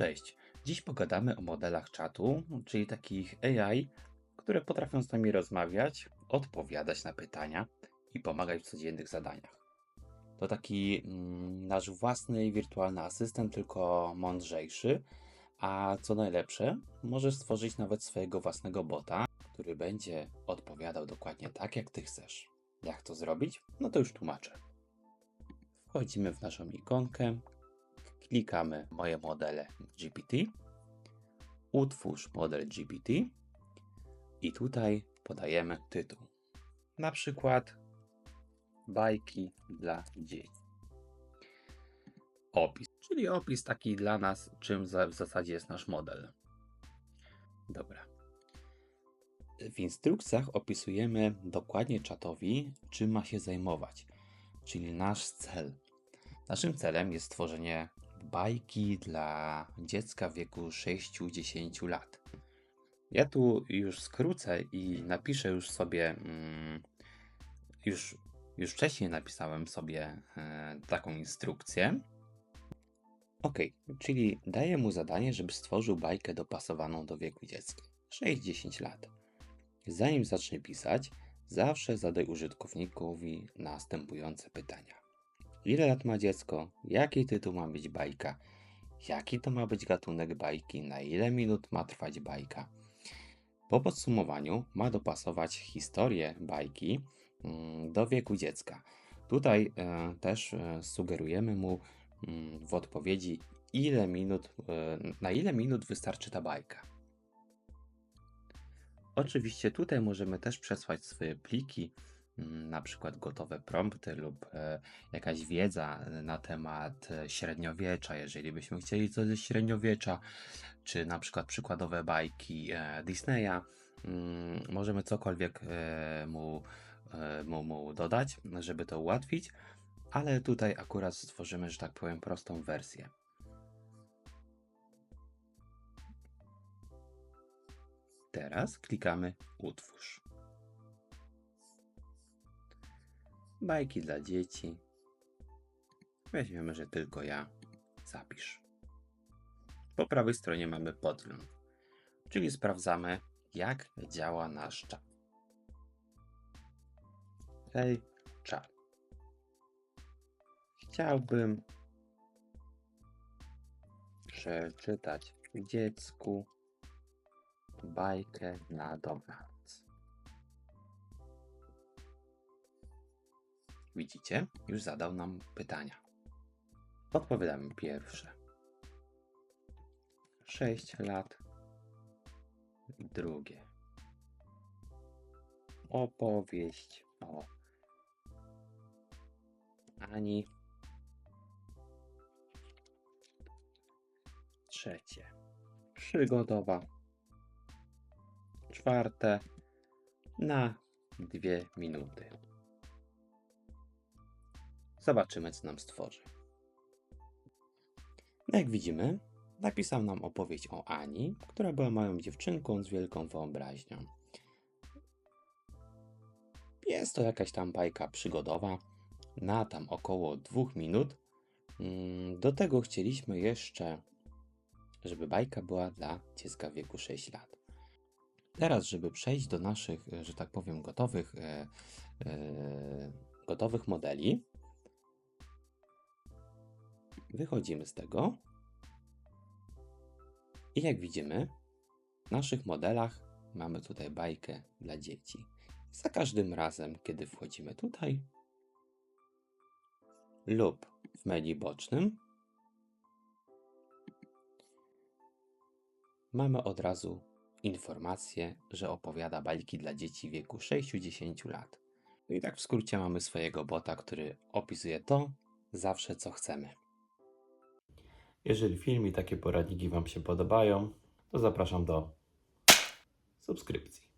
Cześć. Dziś pogadamy o modelach czatu, czyli takich AI, które potrafią z nami rozmawiać, odpowiadać na pytania i pomagać w codziennych zadaniach. To taki mm, nasz własny wirtualny asystent, tylko mądrzejszy, a co najlepsze, może stworzyć nawet swojego własnego bota, który będzie odpowiadał dokładnie tak, jak ty chcesz. Jak to zrobić? No to już tłumaczę. Wchodzimy w naszą ikonkę, klikamy moje modele GPT, utwórz model GPT i tutaj podajemy tytuł. Na przykład bajki dla dzieci. Opis, czyli opis taki dla nas, czym w zasadzie jest nasz model. Dobra. W instrukcjach opisujemy dokładnie czatowi, czym ma się zajmować, czyli nasz cel. Naszym celem jest stworzenie bajki dla dziecka w wieku 6-10 lat. Ja tu już skrócę i napiszę już sobie, mm, już, już wcześniej napisałem sobie e, taką instrukcję. Ok, czyli daję mu zadanie, żeby stworzył bajkę dopasowaną do wieku dziecka 6-10 lat. Zanim zacznie pisać, zawsze zadaj użytkownikowi następujące pytania. Ile lat ma dziecko? Jaki tytuł ma być bajka? Jaki to ma być gatunek bajki? Na ile minut ma trwać bajka? Po podsumowaniu ma dopasować historię bajki mm, do wieku dziecka. Tutaj e, też e, sugerujemy mu mm, w odpowiedzi, ile minut, e, na ile minut wystarczy ta bajka. Oczywiście tutaj możemy też przesłać swoje pliki, na przykład gotowe prompty lub e, jakaś wiedza na temat e, średniowiecza, jeżeli byśmy chcieli coś ze średniowiecza, czy na przykład przykładowe bajki e, Disneya. Mm, Możemy cokolwiek e, mu, e, mu, mu dodać, żeby to ułatwić, ale tutaj akurat stworzymy, że tak powiem, prostą wersję. Teraz klikamy Utwórz. Bajki dla dzieci. Weźmiemy, że tylko ja. Zapisz. Po prawej stronie mamy podgląd, czyli sprawdzamy, jak działa nasz czat. Hej, czat. Chciałbym przeczytać dziecku bajkę na dobranoc. Widzicie? Już zadał nam pytania. Odpowiadamy pierwsze. 6 lat. Drugie. Opowieść o Ani. Trzecie. Przygodowa. Czwarte. Na dwie minuty. Zobaczymy, co nam stworzy. Jak widzimy, napisał nam opowieść o Ani, która była małą dziewczynką z wielką wyobraźnią. Jest to jakaś tam bajka przygodowa na tam około dwóch minut. Mm, Do tego chcieliśmy jeszcze, żeby bajka była dla dziecka w wieku 6 lat. Teraz, żeby przejść do naszych, że tak powiem, gotowych, e, e, gotowych modeli, wychodzimy z tego i jak widzimy, w naszych modelach mamy tutaj bajkę dla dzieci. Za każdym razem, kiedy wchodzimy tutaj lub w menu bocznym, mamy od razu informację, że opowiada bajki dla dzieci w wieku 6-10 lat. No i tak w skrócie mamy swojego bota, który opisuje to zawsze, co chcemy. Jeżeli film i takie poradniki Wam się podobają, to zapraszam do subskrypcji.